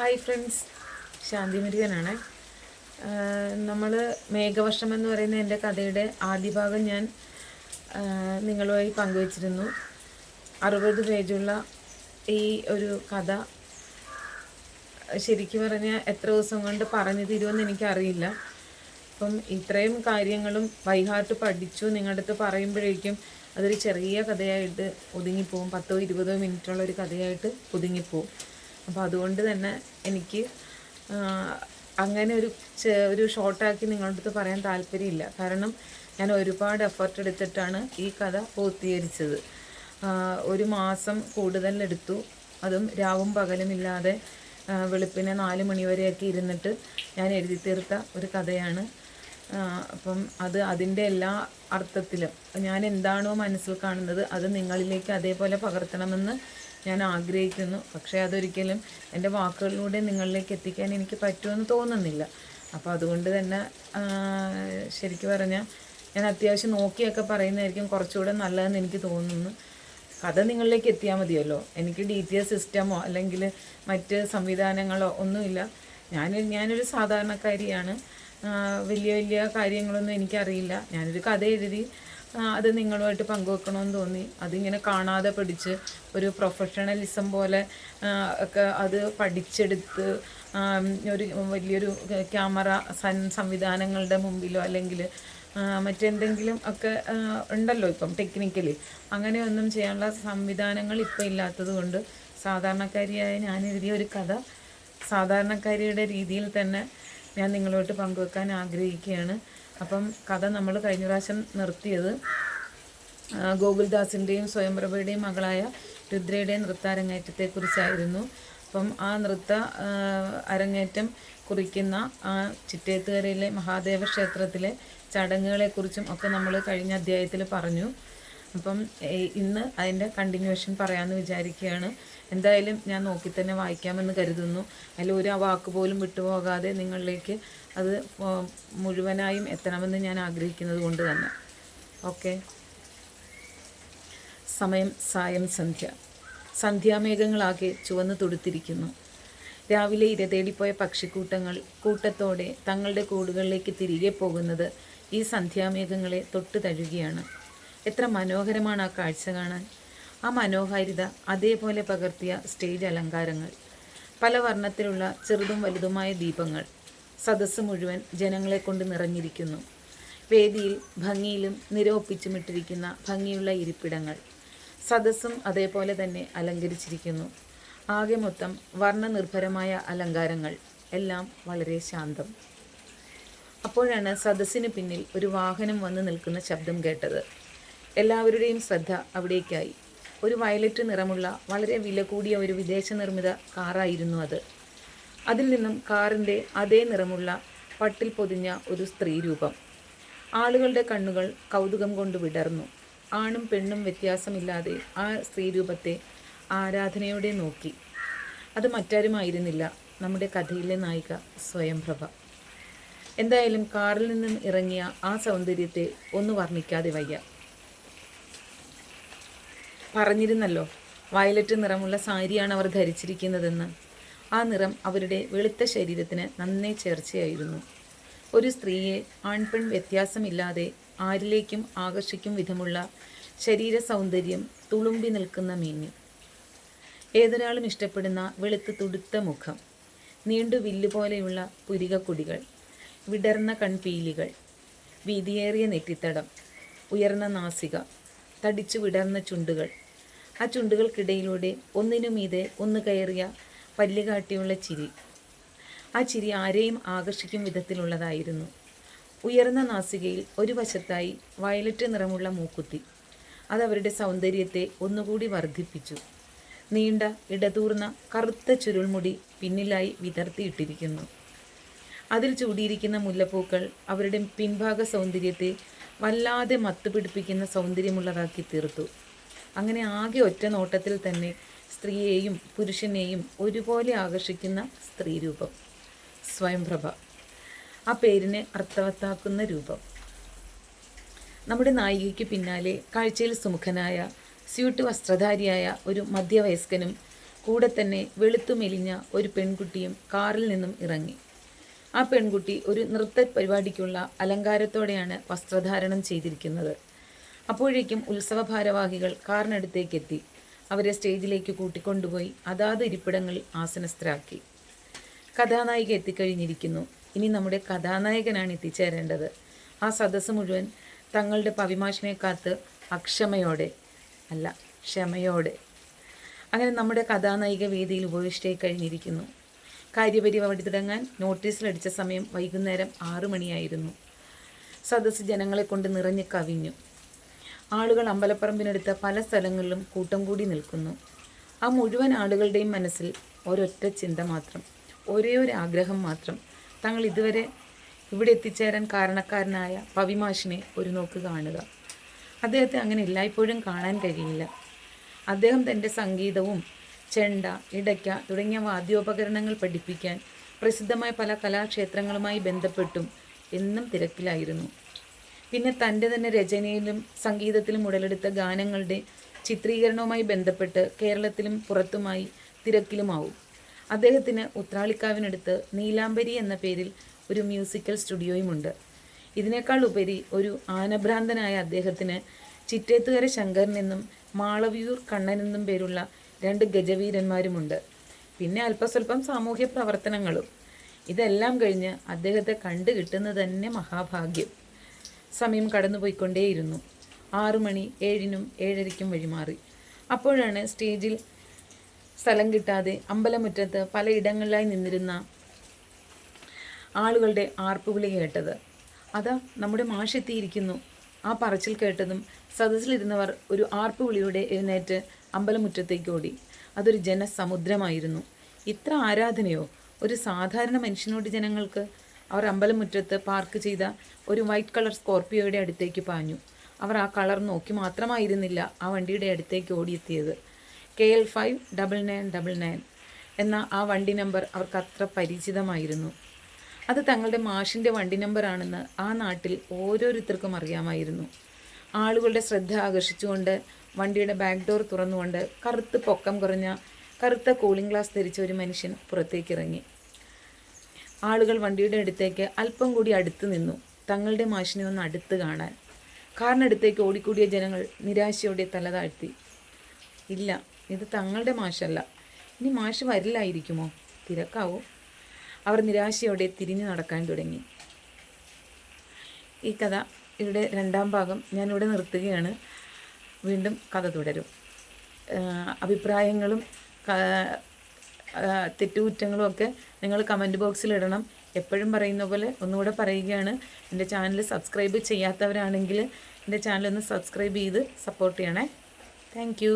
Hi friends ശാന്തി മുരുകനാണ്. നമ്മൾ മേഘവർഷം എന്ന് പറയുന്ന എന്റെ കഥയുടെ ആദ്യ ഭാഗം ഞാൻ നിങ്ങളുമായി പങ്കുവച്ചിരുന്നു. അറുപത് പേജുള്ള ഈ ഒരു കഥ ശരിക്കും പറഞ്ഞാൽ എത്ര ദിവസം കൊണ്ട് പറഞ്ഞു തീരുമെന്ന് എനിക്കറിയില്ല. അപ്പം ഇത്രയും കാര്യങ്ങളും വൈഹാർട്ട് പഠിച്ചു നിങ്ങളുടെ അടുത്ത് പറയുമ്പോഴേക്കും അതൊരു ചെറിയ കഥയായിട്ട് ഒതുങ്ങിപ്പോവും. പത്തോ ഇരുപതോ മിനിറ്റുള്ള ഒരു കഥയായിട്ട് ഒതുങ്ങിപ്പോവും. അപ്പോൾ അതുകൊണ്ട് തന്നെ എനിക്ക് അങ്ങനെ ഒരു ഒരു ഷോർട്ടാക്കി നിങ്ങളുടെ അടുത്ത് പറയാൻ താല്പര്യമില്ല. കാരണം ഞാൻ ഒരുപാട് എഫർട്ട് എടുത്തിട്ടാണ് ഈ കഥ പൂർത്തീകരിച്ചത്. ഒരു മാസം കൂടുതൽ എടുത്തു. അതും രാവും പകലുമില്ലാതെ വെളുപ്പിനെ നാല് മണിവരെയൊക്കെ ഇരുന്നിട്ട് ഞാൻ എഴുതി തീർത്ത ഒരു കഥയാണ്. അപ്പം അത് അതിന്റെ എല്ലാ അർത്ഥത്തിലും ഞാൻ എന്താണോ മനസ്സിൽ കാണുന്നത് അത് നിങ്ങളിലേക്ക് അതേപോലെ പകർത്തണമെന്ന് ഞാൻ ആഗ്രഹിക്കുന്നു പക്ഷേ അതൊരിക്കലും എന്റെ വാക്കുകളിലൂടെ നിങ്ങളിലേക്ക് എത്തിക്കാൻ എനിക്ക് പറ്റുമെന്ന് തോന്നുന്നില്ല. അപ്പോൾ അതുകൊണ്ട് തന്നെ ശരിക്കു പറഞ്ഞാൽ ഞാൻ അത്യാവശ്യം നോക്കിയൊക്കെ പറയുന്നതായിരിക്കും കുറച്ചുകൂടെ നല്ലതെന്ന് എനിക്ക് തോന്നുന്നു. കഥ നിങ്ങളിലേക്ക് എത്തിയാൽ മതിയല്ലോ. എനിക്ക് ഡി ടി എസ് സിസ്റ്റമോ അല്ലെങ്കിൽ മറ്റ് സംവിധാനങ്ങളോ ഒന്നുമില്ല. ഞാൻ ഞാനൊരു സാധാരണക്കാരിയാണ്. വലിയ വലിയ കാര്യങ്ങളൊന്നും എനിക്കറിയില്ല. ഞാനൊരു കഥ എഴുതി അത് നിങ്ങളുമായിട്ട് പങ്കുവെക്കണമെന്ന് തോന്നി. അതിങ്ങനെ കാണാതെ പഠിച്ച് ഒരു പ്രൊഫഷണലിസം പോലെ ഒക്കെ അത് പഠിച്ചെടുത്ത് ഒരു വലിയൊരു ക്യാമറ സൻ സംവിധാനങ്ങളുടെ മുമ്പിലോ അല്ലെങ്കിൽ മറ്റെന്തെങ്കിലും ഒക്കെ ഉണ്ടല്ലോ ഇപ്പം ടെക്നിക്കലി അങ്ങനെയൊന്നും ചെയ്യാനുള്ള സംവിധാനങ്ങൾ ഇപ്പം ഇല്ലാത്തത് കൊണ്ട് സാധാരണക്കാരിയായ ഞാൻ എഴുതിയ ഒരു കഥ സാധാരണക്കാരിയുടെ രീതിയിൽ തന്നെ ഞാൻ നിങ്ങളോട്ട് പങ്കുവെക്കാൻ ആഗ്രഹിക്കുകയാണ്. അപ്പം കഥ നമ്മൾ കഴിഞ്ഞ പ്രാവശ്യം നിർത്തിയത് ഗോകുൽദാസിന്റെയും സ്വയംപ്രഭയുടെയും മകളായ രുദ്രയുടെയും നൃത്താരങ്ങേറ്റത്തെക്കുറിച്ചായിരുന്നു. അപ്പം ആ നൃത്ത അരങ്ങേറ്റം കുറിക്കുന്ന ആ ചിറ്റേത്തുകരയിലെ മഹാദേവ ക്ഷേത്രത്തിലെ ചടങ്ങുകളെക്കുറിച്ചും ഒക്കെ നമ്മൾ കഴിഞ്ഞ അധ്യായത്തിൽ പറഞ്ഞു. അപ്പം ഇന്ന് അതിന്റെ കണ്ടിന്യൂഷൻ പറയാമെന്ന് വിചാരിക്കുകയാണ്. എന്തായാലും ഞാൻ നോക്കി തന്നെ വായിക്കാമെന്ന് കരുതുന്നു. അതിൽ ഒരു വാക്ക് പോലും വിട്ടുപോകാതെ നിങ്ങളിലേക്ക് അത് മുഴുവനായും എത്തണമെന്ന് ഞാൻ ആഗ്രഹിക്കുന്നത് കൊണ്ട് തന്നെ. ഓക്കെ. സമയം സായം സന്ധ്യ. സന്ധ്യാമേഘങ്ങളാകെ ചുവന്നു തുടുത്തിരിക്കുന്നു. രാവിലെ ഇരതേടിപ്പോയ പക്ഷിക്കൂട്ടങ്ങൾ കൂട്ടത്തോടെ തങ്ങളുടെ കൂടുകളിലേക്ക് തിരികെ പോകുന്നത് ഈ സന്ധ്യാമേഘങ്ങളെ തൊട്ടു തഴുകിയാണ്. എത്ര മനോഹരമാണ് ആ കാഴ്ച കാണാൻ. ആ മനോഹാരിത അതേപോലെ പകർത്തിയ സ്റ്റേജ് അലങ്കാരങ്ങൾ പല വർണത്തിലുള്ള ചെറുതും വലുതുമായ ദീപങ്ങൾ സദസ്സ് മുഴുവൻ ജനങ്ങളെ കൊണ്ട് നിറഞ്ഞിരിക്കുന്നു. വേദിയിൽ ഭംഗിയിലും നിരോപ്പിച്ചുമിട്ടിരിക്കുന്ന ഭംഗിയുള്ള ഇരിപ്പിടങ്ങൾ സദസ്സും അതേപോലെ തന്നെ അലങ്കരിച്ചിരിക്കുന്നു. ആകെ മൊത്തം വർണനിർഭരമായ അലങ്കാരങ്ങൾ എല്ലാം വളരെ ശാന്തം. അപ്പോഴാണ് സദസ്സിന് പിന്നിൽ ഒരു വാഹനം വന്ന് നിൽക്കുന്ന ശബ്ദം കേട്ടത്. എല്ലാവരുടെയും ശ്രദ്ധ അവിടേക്കായി. ഒരു വയലറ്റ് നിറമുള്ള വളരെ വില കൂടിയ ഒരു വിദേശ നിർമ്മിത കാറായിരുന്നു അത്. അതിൽ നിന്നും കാറിന്റെ അതേ നിറമുള്ള പട്ടിൽ പൊതിഞ്ഞ ഒരു സ്ത്രീ രൂപം. ആളുകളുടെ കണ്ണുകൾ കൗതുകം കൊണ്ട് വിടർന്നു. ആണും പെണ്ണും വ്യത്യാസമില്ലാതെ ആ സ്ത്രീരൂപത്തെ ആരാധനയോടെ നോക്കി. അത് മറ്റാരുമായിരുന്നില്ല. നമ്മുടെ കഥയിലെ നായിക സ്വയംപ്രഭ. എന്തായാലും കാറിൽ നിന്നും ഇറങ്ങിയ ആ സൗന്ദര്യത്തെ ഒന്ന് വർണിക്കാതെ വയ്യ. പറഞ്ഞിരുന്നല്ലോ വയലറ്റ് നിറമുള്ള സാരിയാണ് അവർ ധരിച്ചിരിക്കുന്നതെന്ന്. ആ നിറം അവരുടെ വെളുത്ത ശരീരത്തിന് നന്നേ ചേർച്ചയായിരുന്നു. ഒരു സ്ത്രീയെ ആൺപെൺ വ്യത്യാസമില്ലാതെ ആരിലേക്കും ആകർഷിക്കും വിധമുള്ള ശരീര സൗന്ദര്യം തുളുമ്പി നിൽക്കുന്ന മീഞ്ഞു. ഏതൊരാളും ഇഷ്ടപ്പെടുന്ന വെളുത്ത് തുടുത്ത മുഖം നീണ്ടു വില്ലുപോലെയുള്ള പുരികക്കുടികൾ വിടർന്ന കൺപീലികൾ വീതിയേറിയ നെറ്റിത്തടം ഉയർന്ന നാസിക തടിച്ചു വിടർന്ന ചുണ്ടുകൾ ആ ചുണ്ടുകൾക്കിടയിലൂടെ ഒന്നിനു മീതെ ഒന്ന് കയറിയ പല്ലുകാട്ടിയുള്ള ചിരി. ആ ചിരി ആരെയും ആകർഷിക്കും വിധത്തിലുള്ളതായിരുന്നു. ഉയർന്ന നാസികയിൽ ഒരു വശത്തായി വയലറ്റ് നിറമുള്ള മൂക്കുത്തി. അതവരുടെ സൗന്ദര്യത്തെ ഒന്നുകൂടി വർദ്ധിപ്പിച്ചു. നീണ്ട ഇടതൂർന്ന കറുത്ത ചുരുൾമുടി പിന്നിലായി വിതർത്തിയിട്ടിരിക്കുന്നു. അതിൽ ചൂടിയിരിക്കുന്ന മുല്ലപ്പൂക്കൾ അവരുടെ പിൻഭാഗ സൗന്ദര്യത്തെ വല്ലാതെ മത്തുപിടിപ്പിക്കുന്ന സൗന്ദര്യമുള്ളതാക്കി തീർത്തു. അങ്ങനെ ആകെ ഒറ്റ നോട്ടത്തിൽ തന്നെ സ്ത്രീയെയും പുരുഷനെയും ഒരുപോലെ ആകർഷിക്കുന്ന സ്ത്രീരൂപം സ്വയംപ്രഭ. ആ പേരിനെ അർത്ഥവത്താക്കുന്ന രൂപം. നമ്മുടെ നായികയ്ക്ക് പിന്നാലെ കാഴ്ചയിൽ സുമുഖനായ സ്യൂട്ട് വസ്ത്രധാരിയായ ഒരു മധ്യവയസ്കനും കൂടെ തന്നെ വെളുത്തു മെലിഞ്ഞ ഒരു പെൺകുട്ടിയും കാറിൽ നിന്നും ഇറങ്ങി. ആ പെൺകുട്ടി ഒരു നൃത്ത പരിപാടിക്കുള്ള അലങ്കാരത്തോടെയാണ് വസ്ത്രധാരണം ചെയ്തിരിക്കുന്നത്. അപ്പോഴേക്കും ഉത്സവ ഭാരവാഹികൾ കാറിനടുത്തേക്ക് എത്തി അവരെ സ്റ്റേജിലേക്ക് കൂട്ടിക്കൊണ്ടുപോയി അതാത് ഇരിപ്പിടങ്ങളിൽ ആസനസ്ഥരാക്കി. കഥാനായിക എത്തിക്കഴിഞ്ഞിരിക്കുന്നു. ഇനി നമ്മുടെ കഥാനായകനാണ് എത്തിച്ചേരേണ്ടത്. ആ സദസ്സ് മുഴുവൻ തങ്ങളുടെ പവിമാഷിനെ കാത്ത് അക്ഷമയോടെ അല്ല ക്ഷമയോടെ. അങ്ങനെ നമ്മുടെ കഥാനായിക വേദിയിൽ ഉപവിഷ്ടായി കഴിഞ്ഞിരിക്കുന്നു. കാര്യപരിപാടി തുടങ്ങാൻ നോട്ടീസിലടിച്ച സമയം വൈകുന്നേരം ആറു മണിയായിരുന്നു. സദസ്സ് ജനങ്ങളെ കൊണ്ട് നിറഞ്ഞ് കവിഞ്ഞു. ആളുകൾ അമ്പലപ്പറമ്പിനടുത്ത പല സ്ഥലങ്ങളിലും കൂട്ടം കൂടി നിൽക്കുന്നു. ആ മുഴുവൻ ആളുകളുടെയും മനസ്സിൽ ഒരൊറ്റ ചിന്ത മാത്രം ഒരേ ഒരു ആഗ്രഹം മാത്രം തങ്ങൾ ഇതുവരെ ഇവിടെ എത്തിച്ചേരാൻ കാരണക്കാരനായ പവിമാഷിനെ ഒരു നോക്ക് കാണുക. അദ്ദേഹത്തെ അങ്ങനെ എല്ലായ്പ്പോഴും കാണാൻ കഴിയില്ല. അദ്ദേഹം തന്റെ സംഗീതവും ചെണ്ട ഇടയ്ക്ക തുടങ്ങിയ വാദ്യോപകരണങ്ങൾ പഠിപ്പിക്കാൻ പ്രസിദ്ധമായ പല കലാക്ഷേത്രങ്ങളുമായി ബന്ധപ്പെട്ടും എന്നും തിരക്കിലായിരുന്നു. പിന്നെ തന്റെ തന്നെ രചനയിലും സംഗീതത്തിലും ഉടലെടുത്ത ഗാനങ്ങളുടെ ചിത്രീകരണവുമായി ബന്ധപ്പെട്ട് കേരളത്തിലും പുറത്തുമായി തിരക്കിലുമാവും. അദ്ദേഹത്തിന് ഉത്രാളിക്കാവിനടുത്ത് നീലാംബരി എന്ന പേരിൽ ഒരു മ്യൂസിക്കൽ സ്റ്റുഡിയോയുമുണ്ട്. ഇതിനേക്കാൾ ഉപരി ഒരു ആനഭ്രാന്തനായ അദ്ദേഹത്തിന് ചിറ്റേത്തുകര ശങ്കരൻ എന്നും മാളവിയൂർ കണ്ണനെന്നും പേരുള്ള രണ്ട് ഗജവീരന്മാരുമുണ്ട്. പിന്നെ അല്പസ്വല്പം സാമൂഹ്യ പ്രവർത്തനങ്ങളും ഇതെല്ലാം കഴിഞ്ഞ് അദ്ദേഹത്തെ കണ്ടു കിട്ടുന്നത് തന്നെ മഹാഭാഗ്യം. സമയം കടന്നുപോയിക്കൊണ്ടേയിരുന്നു. ആറു മണി ഏഴിനും ഏഴരയ്ക്കും വഴിമാറി. അപ്പോഴാണ് സ്റ്റേജിൽ സ്ഥലം കിട്ടാതെ അമ്പലമുറ്റത്ത് പലയിടങ്ങളിലായി നിന്നിരുന്ന ആളുകളുടെ ആർപ്പുവിളി കേട്ടത്. അതാ നമ്മുടെ മാഷെത്തിയിരിക്കുന്നു. ആ പറച്ചിൽ കേട്ടതും സദസ്സിലിരുന്നവർ ഒരു ആർപ്പുവിളിയുടെ എഴുന്നേറ്റ് അമ്പലമുറ്റത്തേക്ക് ഓടി അതൊരു ജനസമുദ്രമായിരുന്നു. ഇത്ര ആരാധനയോ? ഒരു സാധാരണ മനുഷ്യനോട് ജനങ്ങൾക്ക് അവർ അമ്പലമുറ്റത്ത് പാർക്ക് ചെയ്ത ഒരു വൈറ്റ് കളർ സ്കോർപ്പിയോയുടെ അടുത്തേക്ക് പാഞ്ഞു. അവർ ആ കളർ നോക്കി മാത്രമായിരുന്നില്ല ആ വണ്ടിയുടെ അടുത്തേക്ക് ഓടിയെത്തിയത്. K L five double nine double nine എന്ന ആ വണ്ടി നമ്പർ അവർക്ക് അത്ര പരിചിതമായിരുന്നു. അത് തങ്ങളുടെ മാഷിന്റെ വണ്ടി നമ്പറാണെന്ന് ആ നാട്ടിൽ ഓരോരുത്തർക്കും അറിയാമായിരുന്നു. ആളുകളുടെ ശ്രദ്ധ ആകർഷിച്ചുകൊണ്ട് വണ്ടിയുടെ ബാക്ക് ഡോർ തുറന്നുകൊണ്ട് കറുത്ത് പൊക്കം കുറഞ്ഞ കറുത്ത കൂളിംഗ് ഗ്ലാസ് ധരിച്ച ഒരു മനുഷ്യൻ പുറത്തേക്ക് ഇറങ്ങി ആളുകൾ വണ്ടിയുടെ അടുത്തേക്ക് അല്പം കൂടി അടുത്ത് നിന്നു. തങ്ങളുടെ മാഷിനെ ഒന്ന് അടുത്ത് കാണാൻ. കാറിനടുത്തേക്ക് ഓടിക്കൂടിയ ജനങ്ങൾ നിരാശയോടെ തല താഴ്ത്തി. ഇല്ല ഇത് തങ്ങളുടെ മാഷല്ല. ഇനി മാഷ് വരില്ലായിരിക്കുമോ? തിരക്കാവോ? അവർ നിരാശയോടെ തിരിഞ്ഞു നടക്കാൻ തുടങ്ങി. ഈ കഥ ഇവിടെ രണ്ടാം ഭാഗം. ഞാനിവിടെ നിർത്തുകയാണ്. വീണ്ടും കഥ തുടരും. അഭിപ്രായങ്ങളും തെറ്റുകുറ്റങ്ങളും ഒക്കെ നിങ്ങൾ കമന്റ് ബോക്സിൽ ഇടണം. എപ്പോഴും പറയുന്ന പോലെ ഒന്നുകൂടെ പറയുകയാണ്. എന്റെ ചാനൽ സബ്സ്ക്രൈബ് ചെയ്യാത്തവരാണെങ്കിൽ എന്റെ ചാനൽ ഒന്ന് സബ്സ്ക്രൈബ് ചെയ്ത് സപ്പോർട്ട് ചെയ്യണേ. താങ്ക്